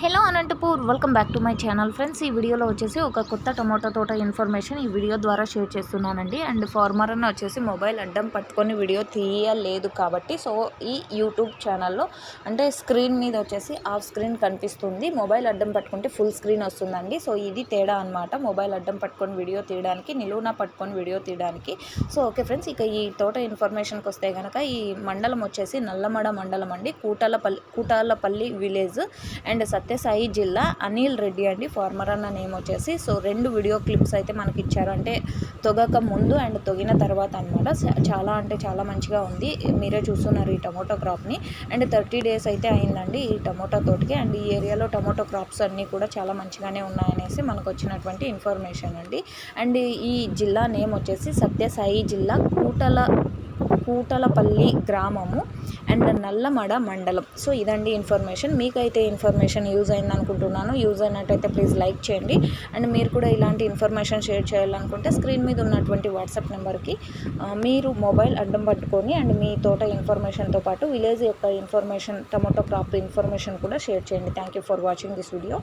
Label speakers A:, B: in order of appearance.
A: Hello Anantapur welcome back to my channel. Friends ఈ వీడియోలో వచ్చేసి ఒక కొత్త టమాటో తోట ఇన్ఫర్మేషన్ ఈ వీడియో ద్వారా షేర్ చేస్తున్నానండి. అండ్ ఫార్మర్ అని వచ్చేసి మొబైల్ అడ్డం పట్టుకొని వీడియో తీయలేదు కాబట్టి సో ఈ యూట్యూబ్ ఛానల్లో అంటే స్క్రీన్ మీద వచ్చేసి ఆఫ్ స్క్రీన్ కనిపిస్తుంది. మొబైల్ అడ్డం పట్టుకుంటే ఫుల్ స్క్రీన్ వస్తుందండి. సో ఇది తేడా అనమాట మొబైల్ అడ్డం పట్టుకొని వీడియో తీయడానికి నిలువున పట్టుకొని వీడియో తీయడానికి. సో ఓకే ఫ్రెండ్స్ ఇక ఈ తోట ఇన్ఫర్మేషన్కి వస్తే కనుక ఈ మండలం వచ్చేసి నల్లమడ మండలం అండి. కూటలపల్లి కూటాలపల్లి విలేజ్. అండ్ సత్యసాయి జిల్లా అనిల్ రెడ్డి అండి. ఫార్మర్ అన్న నేమ్ వచ్చేసి. సో రెండు వీడియో క్లిప్స్ అయితే మనకి ఇచ్చారు. అంటే తొగక ముందు అండ్ తొగిన తర్వాత అనమాట చాలా అంటే చాలా మంచిగా ఉంది. మీరే చూస్తున్నారు ఈ టమోటో క్రాప్ని. అండ్ థర్టీ డేస్ అయితే అయిందండి ఈ టమోటా తోటికి. అండ్ ఈ ఏరియాలో టమోటో క్రాప్స్ అన్నీ కూడా చాలా మంచిగానే ఉన్నాయనేసి మనకు వచ్చినటువంటి ఇన్ఫర్మేషన్ అండి. అండ్ ఈ జిల్లా నేమ్ వచ్చేసి సత్యసాయి జిల్లా. కూటల కూటలపల్లి గ్రామము అండ్ నల్లమడ మండలం. సో ఇదండి ఇన్ఫర్మేషన్. మీకైతే ఇన్ఫర్మేషన్ యూజ్ అయింది అనుకుంటున్నాను యూజ్ అయినట్టయితే ప్లీజ్ లైక్ చేయండి. అండ్ మీరు కూడా ఇలాంటి ఇన్ఫర్మేషన్ షేర్ చేయాలనుకుంటే స్క్రీన్ మీద ఉన్నటువంటి వాట్సాప్ నెంబర్కి మీరు మొబైల్ అడ్డం పట్టుకొని అండ్ మీ తోట ఇన్ఫర్మేషన్తో పాటు విలేజ్ యొక్క ఇన్ఫర్మేషన్ టమోటో క్రాప్ ఇన్ఫర్మేషన్ కూడా షేర్ చేయండి. Thank you for watching this video.